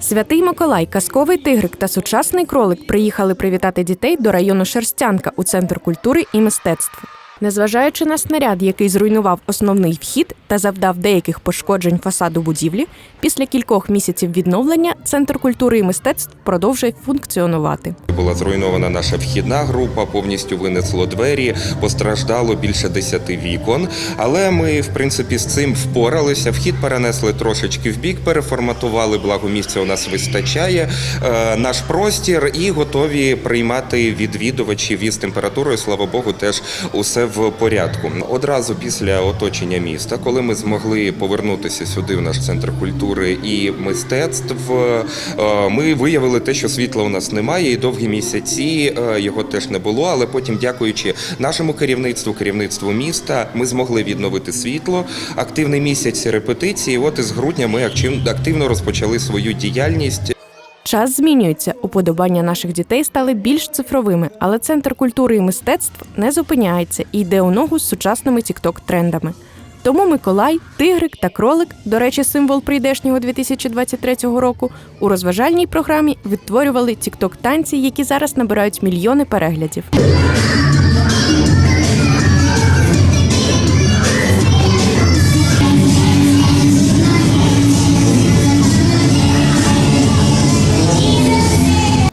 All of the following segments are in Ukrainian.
Святий Миколай, казковий тигрик та сучасний кролик приїхали привітати дітей до району Шерстянка у центр культури і мистецтв. Незважаючи на снаряд, який зруйнував основний вхід та завдав деяких пошкоджень фасаду будівлі, після кількох місяців відновлення центр культури і мистецтв продовжує функціонувати. Була зруйнована наша вхідна група, повністю винесло двері, постраждало більше десяти вікон. Але ми, в принципі, з цим впоралися. Вхід перенесли трошечки в бік, переформатували, благо місця у нас вистачає. Е, наш простір і готові приймати відвідувачів із температурою. Слава Богу, теж усе в порядку. Одразу після оточення міста, коли ми змогли повернутися сюди, в наш центр культури і мистецтв, е, ми виявили те, що світла у нас немає, і довгі місяці е, його теж не було. Але потім, дякуючи нашому керівництву, керівництву міста, ми змогли відновити світло. Активний місяць репетиції. От із грудня ми активно розпочали свою діяльність. Час змінюється, уподобання наших дітей стали більш цифровими, але центр культури і мистецтв не зупиняється і йде у ногу з сучасними тікток трендами. Тому Миколай, Тигрик та Кролик, до речі, символ прийдешнього 2023 року, у розважальній програмі відтворювали тікток танці, які зараз набирають мільйони переглядів.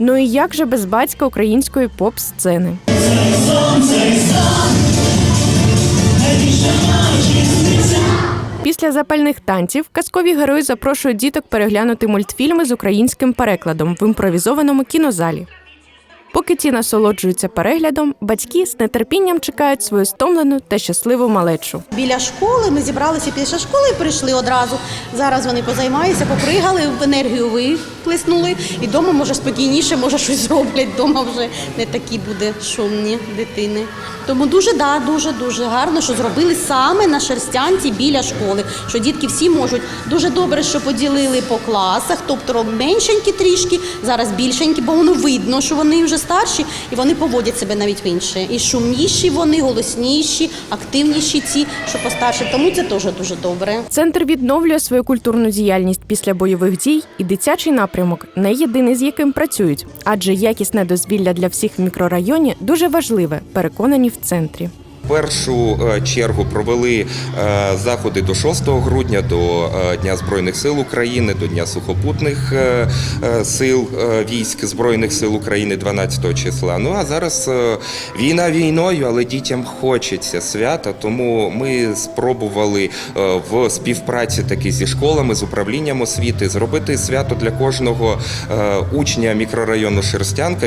Ну і як же без батька української поп-сцени? Після запальних танців казкові герої запрошують діток переглянути мультфільми з українським перекладом в імпровізованому кінозалі. Поки ті насолоджуються переглядом, батьки з нетерпінням чекають свою стомлену та щасливу малечу. Біля школи ми зібралися після школи і прийшли одразу. Зараз вони позаймаються, попригали, в енергію виплеснули. І вдома може спокійніше, може щось зроблять. Вдома вже не такі буде шумні дитини. Тому дуже да, дуже дуже гарно, що зробили саме на шерстянці біля школи. Що дітки всі можуть дуже добре, що поділили по класах, тобто меншенькі трішки, зараз більшенькі, бо воно видно, що вони вже старші і вони поводять себе навіть інше. І шумніші вони, голосніші, активніші ці, що постарші. Тому це теж дуже добре. Центр відновлює свою культурну діяльність після бойових дій, і дитячий напрямок не єдиний, з яким працюють, адже якісне дозвілля для всіх в мікрорайоні дуже важливе, переконані в центрі. Першу е, чергу провели е, заходи до 6 грудня, до е, Дня Збройних сил України, до Дня сухопутних сил військ Збройних сил України 12 числа. Ну а зараз війна війною, але дітям хочеться свята. Тому ми спробували в співпраці таки зі школами, з управлінням освіти зробити свято для кожного учня мікрорайону Шерстянка.